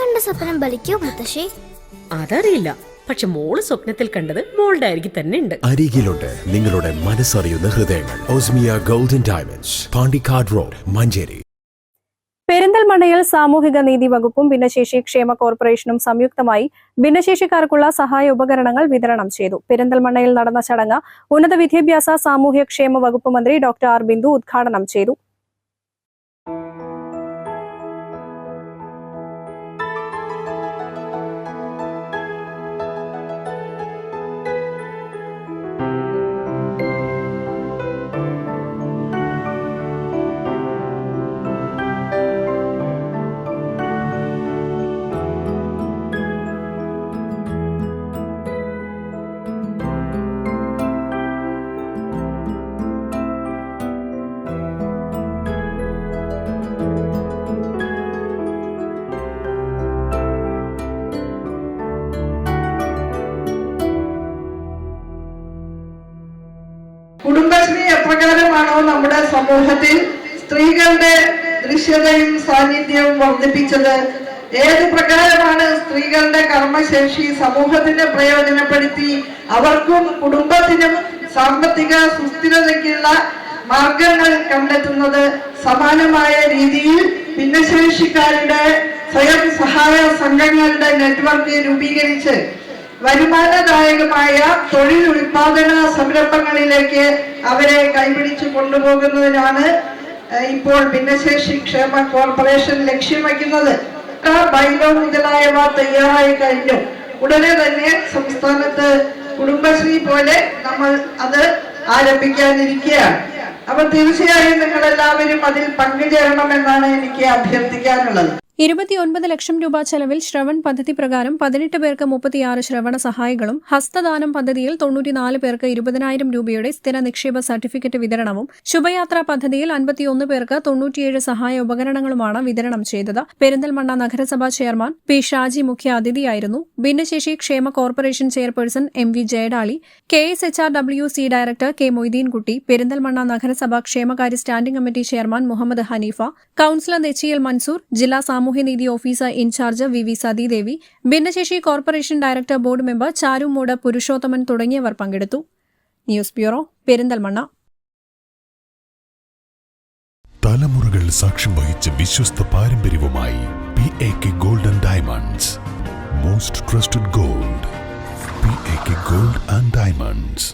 കണ്ട സ്വപ്നം ബലിക്കോ മുത്തശ്ശി? അതറിയില്ല. പക്ഷെ മോൾ സ്വപ്നത്തിൽ കണ്ടത് മോളുടെ അരികിൽ തന്നെ ഉണ്ട്. അരികിലുണ്ട് നിങ്ങളുടെ മനസ്സറിയുന്ന ഹൃദയങ്ങൾ. Osmia golden diamonds Pandikkad road Manjeri. പെരിന്തൽമണ്ണയിൽ സാമൂഹിക നീതി വകുപ്പും ഭിന്നശേഷി ക്ഷേമ കോർപ്പറേഷനും സംയുക്തമായി ഭിന്നശേഷിക്കാർക്കുള്ള സഹായ ഉപകരണങ്ങൾ വിതരണം ചെയ്തു. പെരിന്തൽമണ്ണയിൽ നടന്ന ചടങ്ങ് ഉന്നത വിദ്യാഭ്യാസ സാമൂഹ്യ ക്ഷേമ വകുപ്പ് മന്ത്രി ഡോക്ടർ ആർ ബിന്ദു ഉദ്ഘാടനം ചെയ്തു. എപ്രകാരമാണോ നമ്മുടെ സമൂഹത്തിൽ സ്ത്രീകളുടെ ദൃശ്യതയും സാന്നിധ്യവും വർദ്ധിപ്പിച്ചത്? ഏത് പ്രകാരമാണ് സ്ത്രീകളുടെ കർമ്മശേഷി സമൂഹത്തിന് പ്രയോജനപ്പെടുത്തി അവർക്കും കുടുംബത്തിനും സാമ്പത്തിക സുസ്ഥിരതയ്ക്കുള്ള മാർഗങ്ങൾ കണ്ടെത്തുന്നത്? സമാനമായ രീതിയിൽ ഭിന്നശേഷിക്കാരുടെ സ്വയം സഹായ സംഘങ്ങളുടെ നെറ്റ്വർക്ക് രൂപീകരിച്ച് വരുമാനദായകമായ തൊഴിൽ ഉൽപാദന സംരംഭങ്ങളിലേക്ക് അവരെ കൈപിടിച്ചു കൊണ്ടുപോകുന്നതിനാണ് ഇപ്പോൾ ഭിന്നശേഷി ക്ഷേമ കോർപ്പറേഷൻ ലക്ഷ്യം വയ്ക്കുന്നത്. ബൈലോ മുതലായവ തയ്യാറായി കഴിഞ്ഞു. ഉടനെ തന്നെ സംസ്ഥാനത്ത് കുടുംബശ്രീ പോലെ നമ്മൾ അത് ആരംഭിക്കാനിരിക്കുകയാണ്. അപ്പൊ തീർച്ചയായും നിങ്ങൾ എല്ലാവരും അതിൽ പങ്കുചേരണമെന്നാണ് എനിക്ക് അഭ്യർത്ഥിക്കാനുള്ളത്. ഇരുപത്തിയൊൻപത് ലക്ഷം രൂപ ചെലവിൽ ശ്രവൺ പദ്ധതി പ്രകാരം പതിനെട്ട് പേർക്ക് മുപ്പത്തിയാറ് ശ്രവണ സഹായികളും ഹസ്തദാനം പദ്ധതിയിൽ തൊണ്ണൂറ്റിനാല് പേർക്ക് ഇരുപതിനായിരം രൂപയുടെ സ്ഥിര നിക്ഷേപ സർട്ടിഫിക്കറ്റ് വിതരണവും ശുഭയാത്രാ പദ്ധതിയിൽ അൻപത്തിയൊന്ന് പേർക്ക് തൊണ്ണൂറ്റിയേഴ് സഹായ ഉപകരണങ്ങളുമാണ് വിതരണം ചെയ്തത്. പെരിന്തൽമണ്ണ നഗരസഭാ ചെയർമാൻ പി ഷാജി മുഖ്യ അതിഥിയായിരുന്നു. ഭിന്നശേഷി ക്ഷേമ corporation chairperson M V Jayadali K S H R W C director K Moideenkutty Perinthalmanna നഗരസഭാ ക്ഷേമകാര്യ standing committee chairman Muhammad Haneefa councillor Nechiyal Mansoor ജില്ലാ സാമൂഹ്യനീതി officer in charge V V Sathidevi ഭിന്നശേഷി corporation director board member Charummoodu Purushothaman തുടങ്ങിയവർ പങ്കെടുത്തു. News bureau Perinthalmanna. തലമുറകൾ സാക്ഷ്യം വഹിച്ച വിശ്വസ്ത പാരമ്പര്യവുമായി P A K golden diamonds most trusted gold P A K gold and diamonds